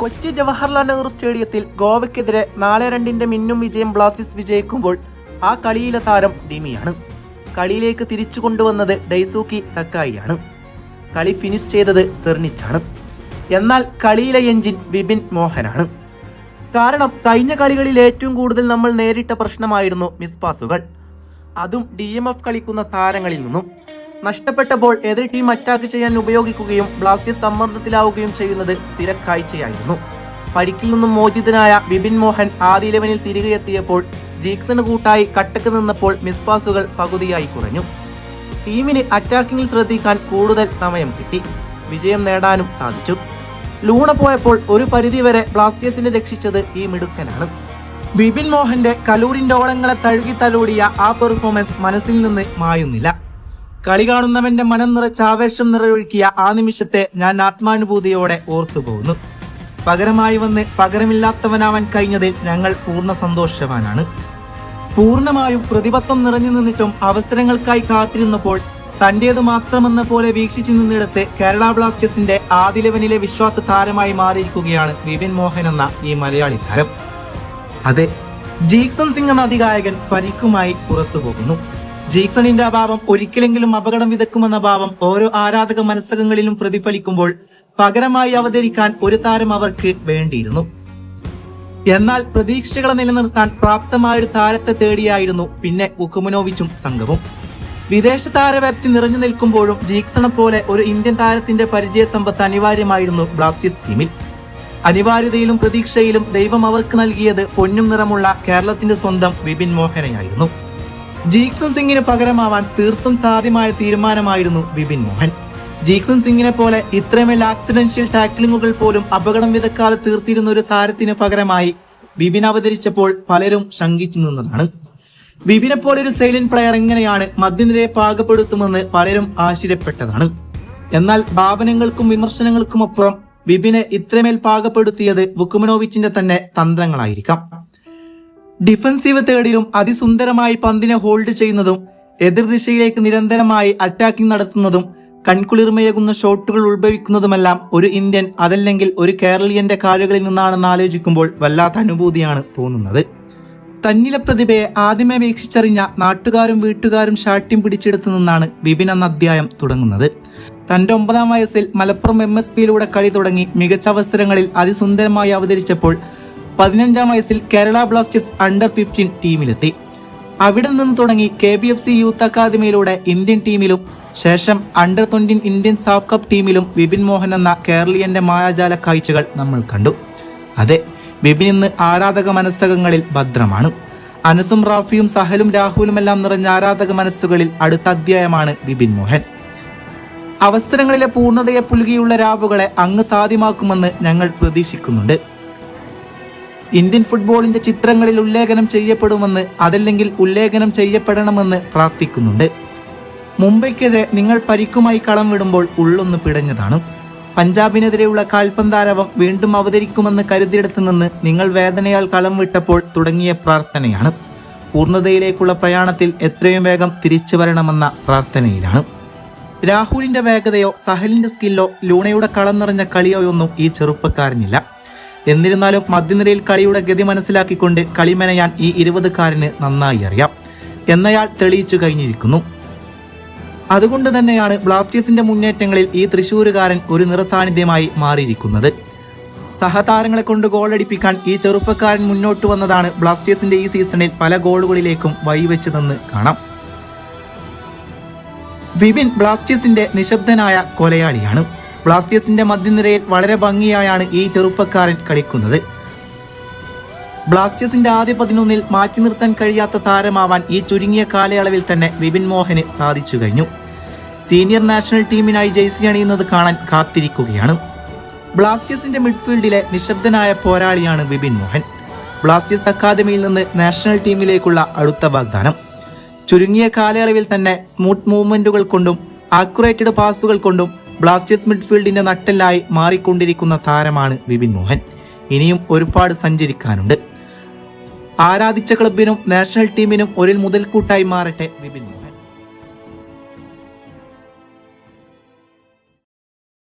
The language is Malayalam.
കൊച്ചി ജവഹർലാൽ നെഹ്റു സ്റ്റേഡിയത്തിൽ ഗോവയ്ക്കെതിരെ നാല് രണ്ടിന്റെ മിന്നും വിജയം ബ്ലാസ്റ്റേഴ്സ് വിജയിക്കുമ്പോൾ ആ കളിയിലെ താരം ഡിമിയാണ്. കളിയിലേക്ക് തിരിച്ചു കൊണ്ടുവന്നത് ഡൈസൂക്കി സക്കായിയാണ്. കളി ഫിനിഷ് ചെയ്തത് സെർണിച്ചാണ്. എന്നാൽ കളിയിലെ എഞ്ചിൻ വിപിൻ മോഹനാണ്. കാരണം കഴിഞ്ഞ കളികളിൽ ഏറ്റവും കൂടുതൽ നമ്മൾ നേരിട്ട പ്രശ്നമായിരുന്നു മിസ് പാസുകൾ അതും ഡി എം എഫ് കളിക്കുന്ന താരങ്ങളിൽ നിന്നും. നഷ്ടപ്പെട്ട ബോൾ എതിർ ടീം അറ്റാക്ക് ചെയ്യാൻ ഉപയോഗിക്കുകയും ബ്ലാസ്റ്റേഴ്സ് സമ്മർദ്ദത്തിലാവുകയും ചെയ്യുന്നത് സ്ഥിരക്കാഴ്ചയായിരുന്നു പരിക്കിൽ നിന്നും മോചിതനായ വിപിൻ മോഹൻ ആദ്യ ഇലവനിൽ തിരികെ എത്തിയപ്പോൾ ജീക്സന് കൂട്ടായി കട്ടക്ക് നിന്നപ്പോൾ മിസ്പാസുകൾ പകുതിയായി കുറഞ്ഞു. ടീമിന് അറ്റാക്കിങ്ങിൽ ശ്രദ്ധിക്കാൻ കൂടുതൽ സമയം കിട്ടി. വിജയം നേടാനും സാധിച്ചു. ലൂണ പോയപ്പോൾ ഒരു പരിധിവരെ ബ്ലാസ്റ്റേഴ്സിനെ രക്ഷിച്ചത് ഈ മിടുക്കനാണ്. വിപിൻ മോഹന്റെ കലൂരിന്റെ ഓളങ്ങളെ തഴുകി തലോടിയ ആ പെർഫോമൻസ് മനസ്സിൽ നിന്ന് മായുന്നില്ല. കളി കാണുന്നവന്റെ മനം നിറച്ച ആവേശം നിറയൊഴുക്കിയ ആ നിമിഷത്തെ ഞാൻ ആത്മാനുഭൂതിയോടെ ഓർത്തുപോകുന്നു. പകരമായി വന്ന് പകരമില്ലാത്തവനാവാൻ കഴിഞ്ഞതിൽ ഞങ്ങൾ പൂർണ സന്തോഷവാനാണ്. പൂർണമായും പ്രതിബദ്ധം നിറഞ്ഞു നിന്നിട്ടും അവസരങ്ങൾക്കായി കാത്തിരുന്നപ്പോൾ തന്റേത് മാത്രമെന്ന പോലെ വീക്ഷിച്ചു നിന്നിടത്ത് കേരള ബ്ലാസ്റ്റേഴ്സിന്റെ ആദ്യ ലെവനിലെ വിശ്വാസ താരമായി മാറിയിരിക്കുകയാണ് വിപിൻ മോഹൻ എന്ന ഈ മലയാളി താരം. അതെ ജീക്സൺ സിംഗ് എന്ന അധികായകൻ പരിക്കുമായി പുറത്തു പോകുന്നു ജീക്സണിന്റെ അഭാവം ഒരിക്കലെങ്കിലും അപകടം വിതക്കുമെന്ന ഭാവം ഓരോ ആരാധക മനസ്സകങ്ങളിലും പ്രതിഫലിക്കുമ്പോൾ പകരമായി അവതരിക്കാൻ ഒരു താരം അവർക്ക് വേണ്ടിയിരുന്നു. എന്നാൽ പ്രതീക്ഷകളെ നിലനിർത്താൻ പ്രാപ്തമായ ഒരു താരത്തെ തേടിയായിരുന്നു പിന്നെ ഉക്കുമനോവിച്ചും സംഘവും വിദേശ താരവ്യാപ്തി നിറഞ്ഞു നിൽക്കുമ്പോഴും ജീക്സണെ പോലെ ഒരു ഇന്ത്യൻ താരത്തിന്റെ പരിചയ സമ്പത്ത് അനിവാര്യമായിരുന്നു ബ്ലാസ്റ്റേഴ്സ് ടീമിൽ. അനിവാര്യതയിലും പ്രതീക്ഷയിലും ദൈവം അവർക്ക് നൽകിയത് പൊന്നും നിറമുള്ള കേരളത്തിന്റെ സ്വന്തം വിപിൻ മോഹനയായിരുന്നു. ജീക്സൺ സിംഗിന് പകരമാവാൻ തീർത്തും സാധ്യമായ തീരുമാനമായിരുന്നു വിപിൻ മോഹൻ. ജീക്സൺ സിംഗിനെ പോലെ ഇത്രമേൽ ആക്സിഡൻഷ്യൽ ടാക്ലിങ്ങുകൾ പോലും അപകടം വിതക്കാതെ തീർത്തിരുന്ന ഒരു താരത്തിന് പകരമായി വിപിൻ അവതരിച്ചപ്പോൾ പലരും ശങ്കിച്ചു നിന്നതാണ്. വിപിനെ പോലൊരു സൈലന്റ് പ്ലെയർ എങ്ങനെയാണ് മധ്യനിരയെ പാകപ്പെടുത്തുമെന്ന് പലരും ആശ്ചര്യപ്പെട്ടതാണ്. എന്നാൽ ഭാവനങ്ങൾക്കും വിമർശനങ്ങൾക്കും അപ്പുറം വിപിനെ ഇത്രമേൽ പാകപ്പെടുത്തിയത് വുക്കുമനോവിച്ചിന്റെ തന്നെ തന്ത്രങ്ങളായിരിക്കാം. ഡിഫൻസീവ് തേർഡിലും അതിസുന്ദരമായി പന്തിനെ ഹോൾഡ് ചെയ്യുന്നതും എതിർദിശയിലേക്ക് നിരന്തരമായി അറ്റാക്കിംഗ് നടത്തുന്നതും കൺകുളിർമയേകുന്ന ഷോട്ടുകൾ ഉത്ഭവിക്കുന്നതുമെല്ലാം ഒരു ഇന്ത്യൻ അതല്ലെങ്കിൽ ഒരു കേരളീയന്റെ കാലുകളിൽ നിന്നാണെന്ന് ആലോചിക്കുമ്പോൾ വല്ലാത്ത അനുഭൂതിയാണ് തോന്നുന്നത്. തന്നിലെ പ്രതിഭയെ ആദ്യമേ വീക്ഷിച്ചറിഞ്ഞ നാട്ടുകാരും വീട്ടുകാരും ഷാട്ട്യം പിടിച്ചെടുത്തു നിന്നാണ് വിപിൻ എന്ന അധ്യായം തുടങ്ങുന്നത്. തന്റെ ഒമ്പതാം വയസ്സിൽ മലപ്പുറം എം എസ് പിയിലൂടെ കളി തുടങ്ങി മികച്ച അവസരങ്ങളിൽ അതിസുന്ദരമായി അവതരിച്ചപ്പോൾ പതിനഞ്ചാം വയസ്സിൽ കേരള ബ്ലാസ്റ്റേഴ്സ് അണ്ടർ ഫിഫ്റ്റീൻ ടീമിലെത്തി അവിടെ നിന്ന് തുടങ്ങി K B F C youth അക്കാദമിയിലൂടെ Indian ടീമിലും ശേഷം under twenty Indian SAFF cup ടീമിലും വിപിൻ മോഹൻ എന്ന കേരളീയന്റെ മായാജാല കാഴ്ചകൾ നമ്മൾ കണ്ടു. അതെ വിപിൻ ഇന്ന് ആരാധക മനസ്സകങ്ങളിൽ ഭദ്രമാണ്. അനസും റാഫിയും സഹലും രാഹുലുമെല്ലാം നിറഞ്ഞ ആരാധക മനസ്സുകളിൽ അടുത്ത അധ്യായമാണ് വിപിൻ മോഹൻ. അവസരങ്ങളിലെ പൂർണതയെ പുലുകിയുള്ള രാവുകളെ അങ്ങ് സാധ്യമാക്കുമെന്ന് ഞങ്ങൾ പ്രതീക്ഷിക്കുന്നുണ്ട്. ഇന്ത്യൻ ഫുട്ബോളിന്റെ ചിത്രങ്ങളിൽ ഉല്ലേഖനം ചെയ്യപ്പെടുമെന്ന് അതല്ലെങ്കിൽ ഉല്ലേഖനം ചെയ്യപ്പെടണമെന്ന് പ്രാർത്ഥിക്കുന്നുണ്ട്. മുംബൈക്കെതിരെ നിങ്ങൾ പരിക്കുമായി കളം വിടുമ്പോൾ ഉള്ളൊന്ന് പിടഞ്ഞതാണ്. പഞ്ചാബിനെതിരെയുള്ള കാൽപന്താരവം വീണ്ടും അവതരിക്കുമെന്ന് കരുതിയെടുത്ത് നിന്ന് നിങ്ങൾ വേദനയാൽ കളം വിട്ടപ്പോൾ തുടങ്ങിയ പ്രാർത്ഥനയാണ്. പൂർണതയിലേക്കുള്ള പ്രയാണത്തിൽ എത്രയും വേഗം തിരിച്ചു വരണമെന്ന പ്രാർത്ഥനയിലാണ്. രാഹുലിന്റെ വേഗതയോ സഹലിന്റെ സ്കില്ലോ ലൂണയുടെ കളം നിറഞ്ഞ കളിയോ ഒന്നും ഈ ചെറുപ്പക്കാരനില്ല. എന്നിരുന്നാലും മധ്യനിരയിൽ കളിയുടെ ഗതി മനസ്സിലാക്കിക്കൊണ്ട് കളി മെനയാൻ ഈ ഇരുപതുകാരന് നന്നായി അറിയാം. എന്നയാൾ തെളിയിച്ചു കഴിഞ്ഞിരിക്കുന്നു. അതുകൊണ്ട് തന്നെയാണ് ബ്ലാസ്റ്റേഴ്സിന്റെ മുന്നേറ്റങ്ങളിൽ ഈ തൃശ്ശൂരുകാരൻ ഒരു നിറസാന്നിധ്യമായി മാറിയിരിക്കുന്നത്. സഹതാരങ്ങളെ കൊണ്ട് ഗോളടിപ്പിക്കാൻ ഈ ചെറുപ്പക്കാരൻ മുന്നോട്ട് വന്നതാണ് ബ്ലാസ്റ്റേഴ്സിന്റെ ഈ സീസണിൽ പല ഗോളുകളിലേക്കും വഴിവെച്ചതെന്ന് കാണാം. വിപിൻ ബ്ലാസ്റ്റേഴ്സിന്റെ നിശബ്ദനായ കൊലയാളിയാണ്. ബ്ലാസ്റ്റേഴ്സിന്റെ മധ്യനിരയിൽ വളരെ ഭംഗിയായാണ് ഈ ചെറുപ്പക്കാരൻ കളിക്കുന്നത്. ബ്ലാസ്റ്റേഴ്സിന്റെ ആദ്യ പതിനൊന്നിൽ മാറ്റി നിർത്താൻ കഴിയാത്ത താരമാവാൻ ഈ ചുരുങ്ങിയ കാലയളവിൽ തന്നെ വിപിൻ മോഹന് സാധിച്ചു കഴിഞ്ഞു. സീനിയർ നാഷണൽ ടീമിനായി ജേഴ്സി അണിയുന്നത് കാണാൻ കാത്തിരിക്കുകയാണ്. ബ്ലാസ്റ്റേഴ്സിന്റെ മിഡ്ഫീൽഡിലെ നിശബ്ദനായ പോരാളിയാണ് വിപിൻ മോഹൻ. ബ്ലാസ്റ്റേഴ്സ് അക്കാദമിയിൽ നിന്ന് നാഷണൽ ടീമിലേക്കുള്ള അടുത്ത വാഗ്ദാനം. ചുരുങ്ങിയ കാലയളവിൽ തന്നെ സ്മൂത്ത് മൂവ്മെന്റുകൾ കൊണ്ടും ആക്യുറേറ്റഡ് പാസുകൾ കൊണ്ടും ബ്ലാസ്റ്റേഴ്സ് മിഡ്ഫീൽഡിന്റെ നട്ടെല്ലായി മാറിക്കൊണ്ടിരിക്കുന്ന താരമാണ് വിപിൻ മോഹൻ. ഇനിയും ഒരുപാട് സഞ്ചരിക്കാനുണ്ട്. ആരാധിച്ച ക്ലബിനും നാഷണൽ ടീമിനും ഒരു മുതൽക്കൂട്ടായി മാറട്ടെ വിപിൻ മോഹൻ.